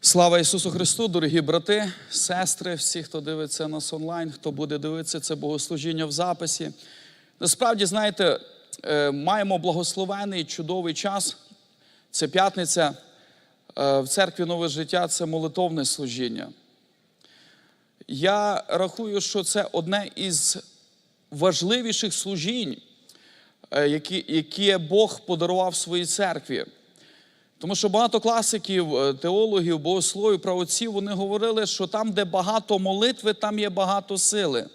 Слава Ісусу Христу, дорогі брати, сестри, всі, хто дивиться нас онлайн, хто буде дивитися це богослужіння в записі. Насправді, знаєте, е, маємо благословений чудовий час. Це п'ятниця е, в церкві Нове життя це молитовне служіння. Я рахую, що це одне із важливіших служінь, е, які Бог подарував своїй церкві. Тому що багато класиків, е, теологів, богословів, правоців, вони говорили, що там, де багато молитви, там є багато сили.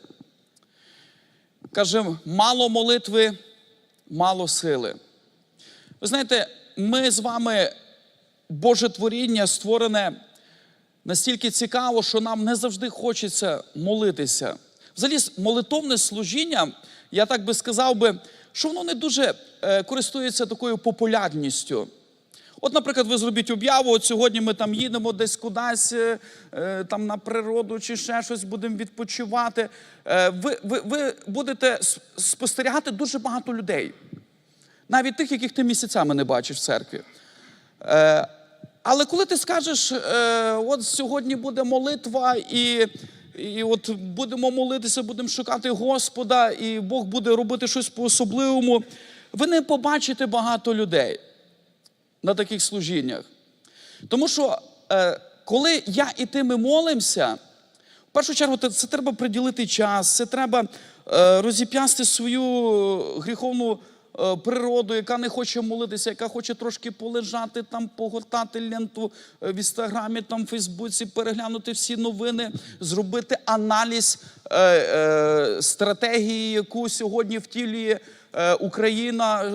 Каже, мало молитви, мало сили. Ви знаєте, ми з вами, Боже творіння, створене настільки цікаво, що нам не завжди хочеться молитися. Взагалі, молитовне служіння, я так би сказав би, що воно не дуже е, користується такою популярністю. От, наприклад, ви зробіть об'яву, от сьогодні ми там їдемо десь кудись, е, е, там на природу чи ще щось будемо відпочивати. Е, ви, ви, ви будете спостерігати дуже багато людей, навіть тих, яких ти місяцями не бачиш в церкві. Але коли ти скажеш, от сьогодні буде молитва, і, і от будемо молитися, будемо шукати Господа, і Бог буде робити щось по-особливому, ви не побачите багато людей на таких служіннях. Тому що е, коли я і ти ми молимося, в першу чергу це, треба приділити час, це треба е, розіп'ясти свою гріховну е, природу, яка не хоче молитися, яка хоче трошки полежати, там, погортати ленту е, в інстаграмі, там, в Фейсбуці, переглянути всі новини, зробити аналіз е, е, стратегії, яку сьогодні втілює Україна е,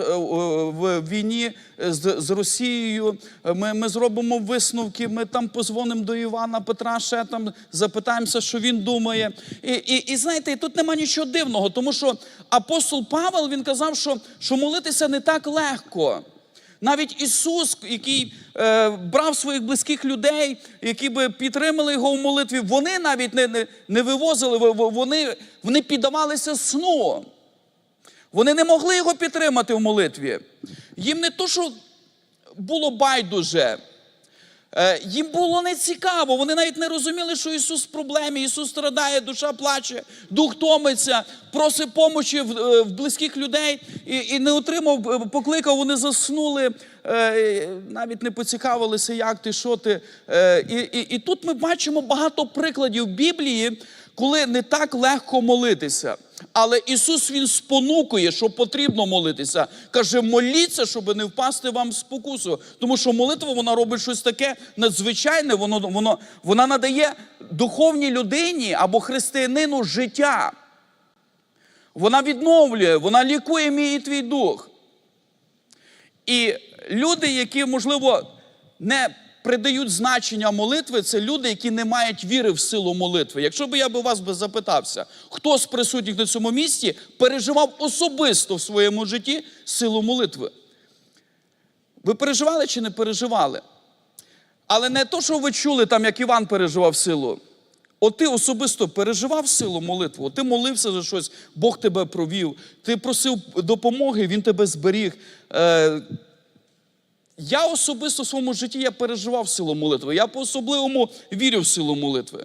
в війні з, з Росією. Ми, ми зробимо висновки, ми там позвонимо до Івана Петра, ще там запитаємося, що він думає. І, і, і знаєте, тут нема нічого дивного, тому що апостол Павел він казав, що, що молитися не так легко. Навіть Ісус, який е, брав своїх близьких людей, які би підтримали його в молитві, вони навіть не, не, не вивозили, во- во- вони, вони піддавалися сну. Вони не могли його підтримати в молитві. Їм не то, що було байдуже. Е, Їм було нецікаво, вони навіть не розуміли, що Ісус в проблемі, Ісус страдає, душа плаче, дух томиться, просить помочі в, е, в близьких людей і, і не отримав, е, покликав, вони заснули, навіть не поцікавилися, як ти, що ти. І, і, і тут ми бачимо багато прикладів Біблії, коли не так легко молитися. Але Ісус Він спонукує, що потрібно молитися. Каже, моліться, щоб не впасти вам в спокусу. Тому що молитва вона робить щось таке надзвичайне, воно, воно, вона надає духовній людині або християнину життя. Вона відновлює, вона лікує мій і твій дух. І люди, які, можливо, не придають значення молитви, це люди, які не мають віри в силу молитви. Якщо б я би вас би запитався, хто з присутніх на цьому місці переживав особисто в своєму житті силу молитви? Ви переживали чи не переживали? Але не то, що ви чули, там, як Іван переживав силу. От ти особисто переживав силу молитву, ти молився за щось, Бог тебе провів, ти просив допомоги, Він тебе зберіг. Я особисто в своєму житті я переживав силу молитви. Я по-особливому вірю в силу молитви.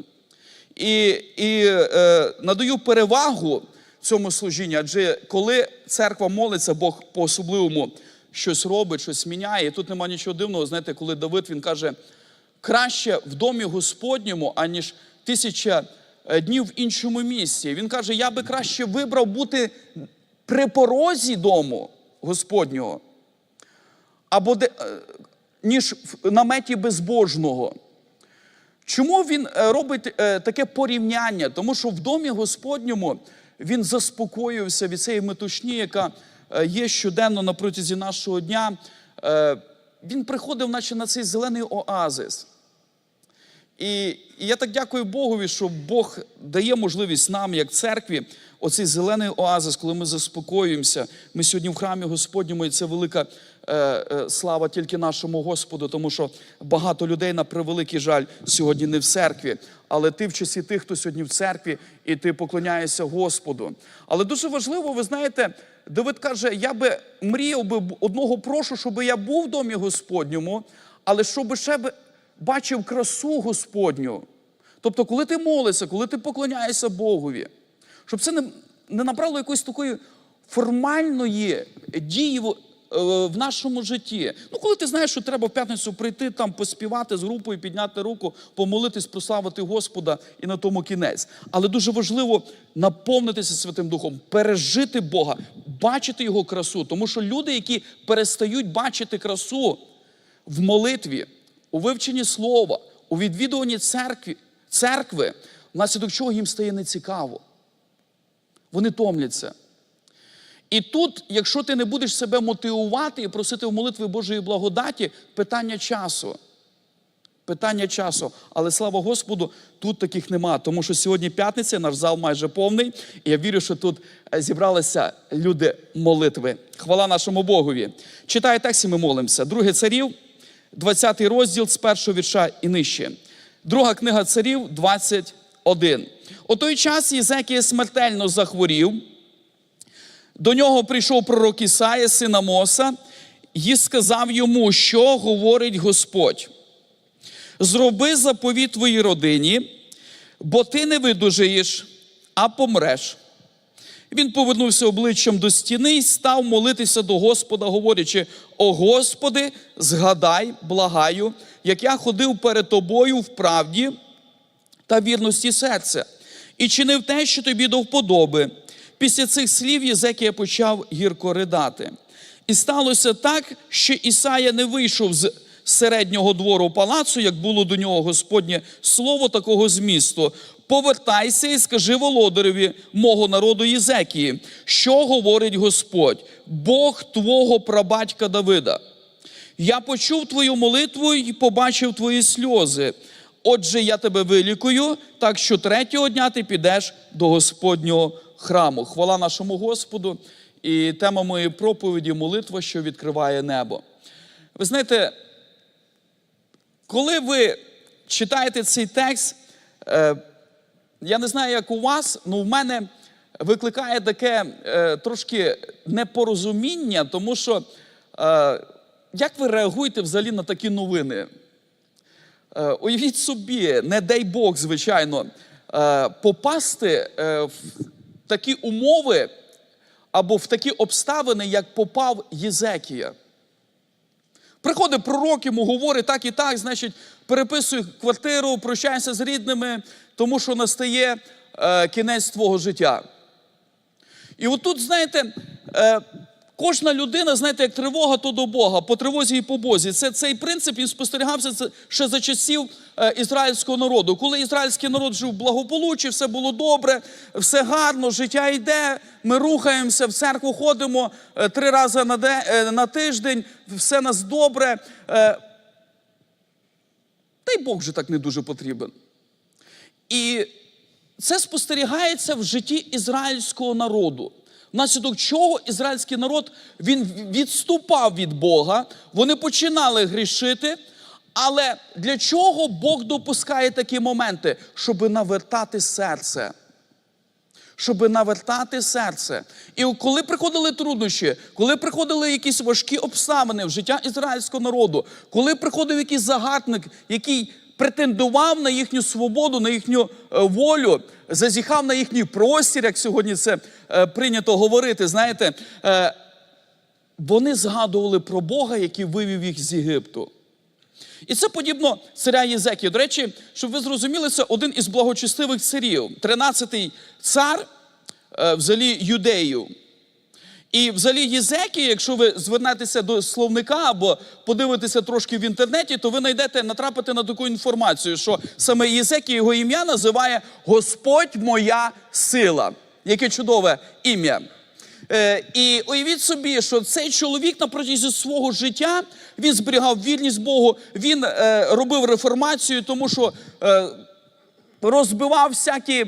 І, і е, надаю перевагу цьому служінню, адже коли церква молиться, Бог по-особливому щось робить, щось міняє. І тут нема нічого дивного. Знаєте, коли Давид він каже, краще в домі Господньому, аніж тисяча е, днів в іншому місці. Він каже, я би краще вибрав бути при порозі дому Господнього або де, е, ніж в наметі безбожного. Чому він е, робить е, таке порівняння? Тому що в домі Господньому він заспокоювався від цієї метушні, яка є щоденно на протязі нашого дня. Він приходив, наче на цей зелений оазис. І, і я так дякую Богові, що Бог дає можливість нам, як церкві, оцей зелений оазис, коли ми заспокоюємося. Ми сьогодні в храмі Господньому, і це велика слава тільки нашому Господу, тому що багато людей, на превеликий жаль, сьогодні не в церкві. Але ти в часі тих, хто сьогодні в церкві, і ти поклоняєшся Господу. Але дуже важливо, ви знаєте, Давид каже: я би мріяв би одного прошу, щоб я був в домі Господньому, але щоб ще би бачив красу Господню. Тобто, коли ти молишся, коли ти поклоняєшся Богові, щоб це не, не набрало якоїсь такої формальної дії в, е, нашому житті. Ну, коли ти знаєш, що треба в п'ятницю прийти, там поспівати з групою, підняти руку, помолитись, прославити Господа і на тому кінець. Але дуже важливо наповнитися Святим Духом, пережити Бога, бачити Його красу. Тому що люди, які перестають бачити красу в молитві, у вивченні слова, у відвідуванні церкви, церкви, внаслідок чого їм стає нецікаво. Вони томляться. І тут, якщо ти не будеш себе мотивувати і просити в молитві Божої благодаті, питання часу. Питання часу. Але слава Господу, тут таких нема. Тому що сьогодні п'ятниця, наш зал майже повний. І я вірю, що тут е, зібралися люди молитви. Хвала нашому Богові. Читаю текст і ми молимося. Друге царів, 20 розділ з першого вірша і нижче. Друга книга царів, 21. У той час Єзекія смертельно захворів. До нього прийшов пророк Ісая, син Амоса, і сказав йому, що говорить Господь. Зроби заповіт твоїй родині, бо ти не видужаєш, а помреш. Він повернувся обличчям до стіни і став молитися до Господа, говорячи: О Господи, згадай, благаю, як я ходив перед тобою в правді та вірності серця, і чинив те, що тобі до вподоби. Після цих слів Єзекія почав гірко ридати. І сталося так, що Ісая не вийшов з середнього двору палацу, як було до нього Господнє слово такого змісту. Повертайся і скажи володареві мого народу Єзекії, що говорить Господь, Бог твого прабатька Давида. Я почув твою молитву і побачив твої сльози. Отже, я тебе вилікую, так що третього дня ти підеш до Господнього храму. Хвала нашому Господу. І тема моєї проповіді молитва, що відкриває небо. Ви знаєте, коли ви читаєте цей текст, е, я не знаю, як у вас, але в мене викликає таке е, трошки непорозуміння, тому що е, як ви реагуєте взагалі на такі новини? Е, Уявіть собі, не дай Бог, звичайно, е, попасти е, в такі умови або в такі обставини, як попав Єзекія. Приходить пророк, йому говорить так і так, значить, переписуй квартиру, прощайся з рідними, тому що настає кінець твого життя. І отут, знаєте, кожна людина, знаєте, як тривога, то до Бога, по тривозі і по Бозі. Це цей принцип він спостерігався ще за часів е, ізраїльського народу. Коли ізраїльський народ жив в благополуччі, все було добре, все гарно, життя йде, ми рухаємося, в церкву ходимо е, три рази на, де, е, на тиждень, все нас добре. Та й Бог же так не дуже потрібен. І це спостерігається в житті ізраїльського народу. Внаслідок чого ізраїльський народ він відступав від Бога, вони починали грішити. Але для чого Бог допускає такі моменти? Щоб навертати серце. Щоб навертати серце. І коли приходили труднощі, коли приходили якісь важкі обставини в життя ізраїльського народу, коли приходив якийсь загадник, який претендував на їхню свободу, на їхню е, волю, зазіхав на їхній простір, як сьогодні це е, прийнято говорити, знаєте, е, вони згадували про Бога, який вивів їх з Єгипту. І це подібно царя Єзекії. До речі, щоб ви зрозуміли, це один із благочестивих царів, 13-й цар взагалі юдею. І взагалі Єзекія, якщо ви звернетеся до словника або подивитеся трошки в інтернеті, то ви знайдете, натрапите на таку інформацію, що саме Єзекія його ім'я називає Господь моя сила. Яке чудове ім'я. Е, і уявіть собі, що цей чоловік на протязі свого життя він зберігав вірність Богу, він е, робив реформацію, тому що е, розбивав всякі,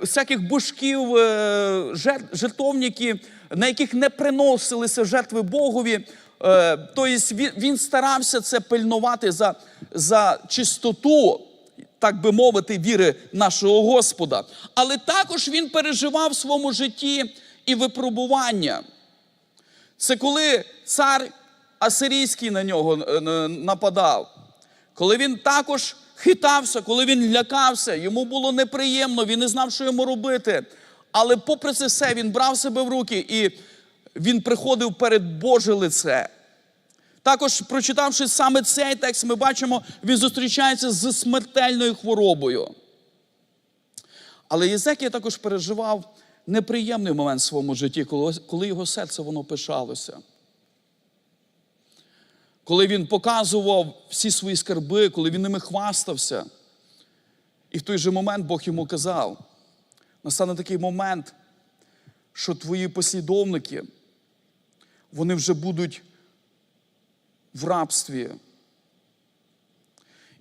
всяких божків, е, жертовників, на яких не приносилися жертви Богові. Е, тобто він, старався це пильнувати за, за чистоту, так би мовити, віри нашого Господа. Але також він переживав в своєму житті і випробування. Це коли цар Асирійський на нього е, нападав. коли він також хитався, коли він лякався, йому було неприємно, він не знав, що йому робити. Але попри це все, він брав себе в руки і він приходив перед Боже лице. Також, прочитавши саме цей текст, ми бачимо, він зустрічається з смертельною хворобою. Але Єзекія також переживав неприємний момент в своєму житті, коли, його серце воно пишалося. Коли він показував всі свої скарби, коли він ними хвастався. І в той же момент Бог йому казав: настане такий момент, що твої послідовники, вони вже будуть в рабстві.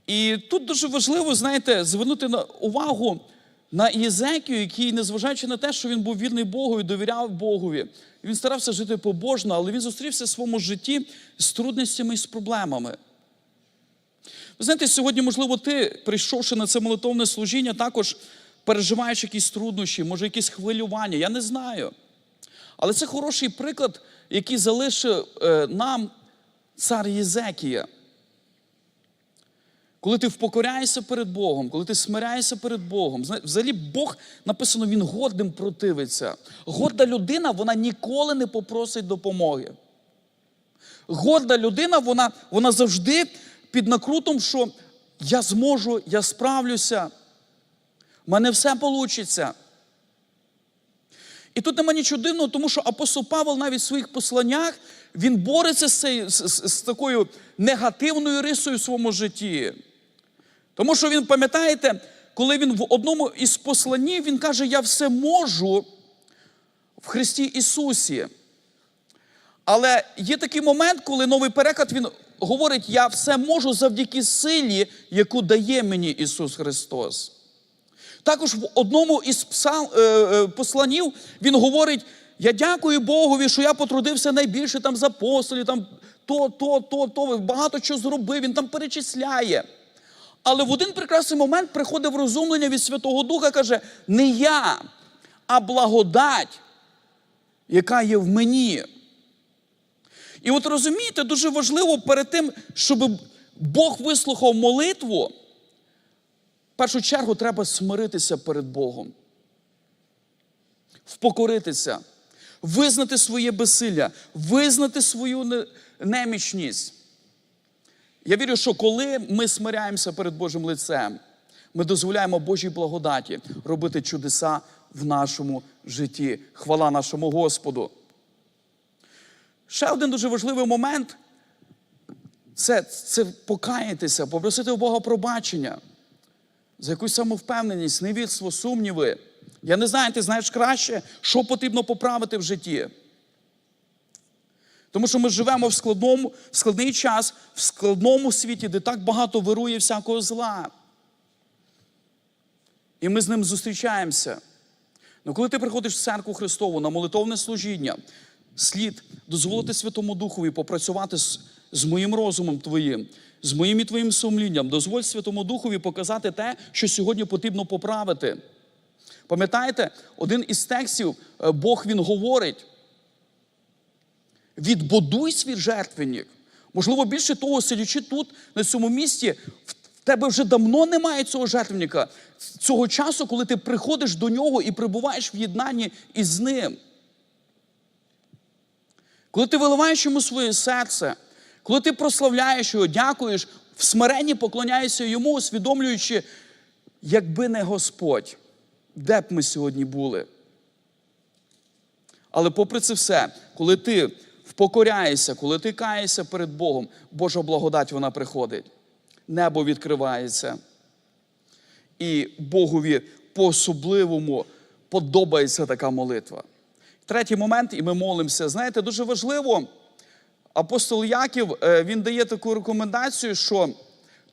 І тут дуже важливо, знаєте, звернути на увагу на Єзекію, який, незважаючи на те, що він був вірний Богу і довіряв Богові, він старався жити побожно, але він зустрівся в своєму житті з трудностями і з проблемами. Ви знаєте, сьогодні, можливо, ти, прийшовши на це молитовне служіння, також переживаєш якісь труднощі, може, якісь хвилювання, я не знаю. Але це хороший приклад, який залишив е, нам цар Єзекія. Коли ти впокоряєшся перед Богом, коли ти смиряєшся перед Богом, взагалі Бог написано, Він гордим противиться. Горда людина, вона ніколи не попросить допомоги. Горда людина, вона, вона завжди під накрутом, що я зможу, я справлюся, в мене все вийде. І тут нема нічого дивного, тому що апостол Павел навіть в своїх посланнях він бореться з, з, з, з такою негативною рисою в своєму житті. Тому що він, пам'ятаєте, коли він в одному із посланів, він каже, я все можу в Христі Ісусі. Але є такий момент, коли новий переклад він говорить, я все можу завдяки силі, яку дає мені Ісус Христос. Також в одному із псал, е, е, посланів він говорить: я дякую Богові, що я потрудився найбільше там з апостолів, там то, то, то, то, багато що зробив, він там перечисляє. Але в один прекрасний момент приходить розумлення від Святого Духа, каже: не я, а благодать, яка є в мені. І от розумієте, дуже важливо перед тим, щоб Бог вислухав молитву, в першу чергу треба смиритися перед Богом, впокоритися, визнати своє безсилля, визнати свою немічність. Я вірю, що коли ми смиряємося перед Божим лицем, ми дозволяємо Божій благодаті робити чудеса в нашому житті. Хвала нашому Господу. Ще один дуже важливий момент це, це покаятися, попросити у Бога пробачення за якусь самовпевненість, невірство, сумніви. Я не знаю, ти знаєш краще, що потрібно поправити в житті. Тому що ми живемо в складному, складний час, в складному світі, де так багато вирує всякого зла. І ми з ним зустрічаємося. Ну, коли ти приходиш в церкву Христову на молитовне служіння, слід дозволити Святому Духові попрацювати з, з моїм розумом твоїм, з моїм і твоїм сумлінням. Дозволь Святому Духові показати те, що сьогодні потрібно поправити. Пам'ятаєте, один із текстів е, Бог він говорить: відбудуй свій жертвенник. Можливо, більше того, сидячи тут, на цьому місці, в тебе вже давно немає цього жертвенника, цього часу, коли ти приходиш до нього і прибуваєш в єднанні із ним. Коли ти виливаєш йому своє серце, коли ти прославляєш його, дякуєш, в смиренні поклоняєшся йому, усвідомлюючи, якби не Господь, де б ми сьогодні були. Але попри це все, коли ти впокоряєшся, коли ти каєшся перед Богом, Божа благодать вона приходить. Небо відкривається. І Богові по-особливому подобається така молитва. Третій момент, і ми молимося. Знаєте, дуже важливо, апостол Яків е, він дає таку рекомендацію, що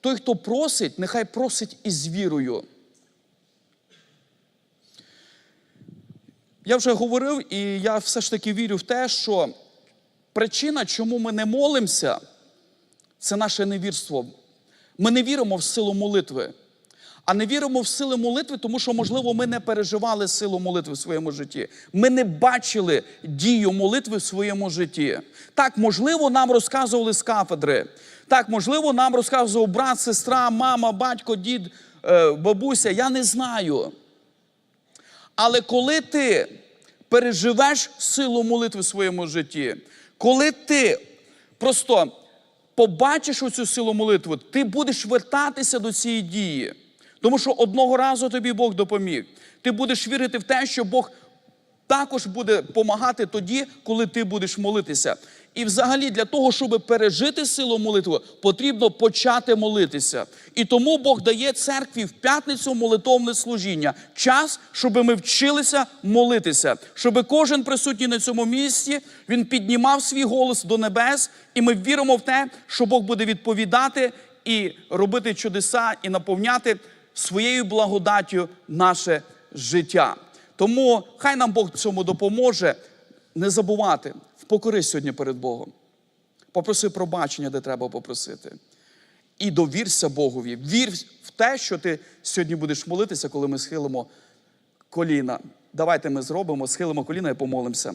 той, хто просить, нехай просить із вірою. Я вже говорив, і я все ж таки вірю в те, що причина, чому ми не молимося, це наше невірство. Ми не віримо в силу молитви. А не віримо в сили молитви, тому що, можливо, ми не переживали силу молитви в своєму житті. Ми не бачили дію молитви в своєму житті. Так, можливо, нам розказували з кафедри. Так, можливо, нам розказував брат, сестра, мама, батько, дід, е, бабуся, я не знаю. Але коли ти переживеш силу молитви в своєму житті, коли ти просто побачиш оцю силу молитви, ти будеш вертатися до цієї дії. Тому що одного разу тобі Бог допоміг. Ти будеш вірити в те, що Бог також буде допомагати тоді, коли ти будеш молитися. І взагалі для того, щоб пережити силу молитви, потрібно почати молитися. І тому Бог дає церкві в п'ятницю молитовне служіння. Час, щоб ми вчилися молитися, щоб кожен присутній на цьому місці він піднімав свій голос до небес, і ми віримо в те, що Бог буде відповідати і робити чудеса, і наповняти своєю благодаттю наше життя. Тому хай нам Бог цьому допоможе не забувати, впокорись сьогодні перед Богом. Попроси пробачення, де треба попросити. І довірся Богові. Вір в те, що ти сьогодні будеш молитися, коли ми схилимо коліна. Давайте ми зробимо, схилимо коліна і помолимося.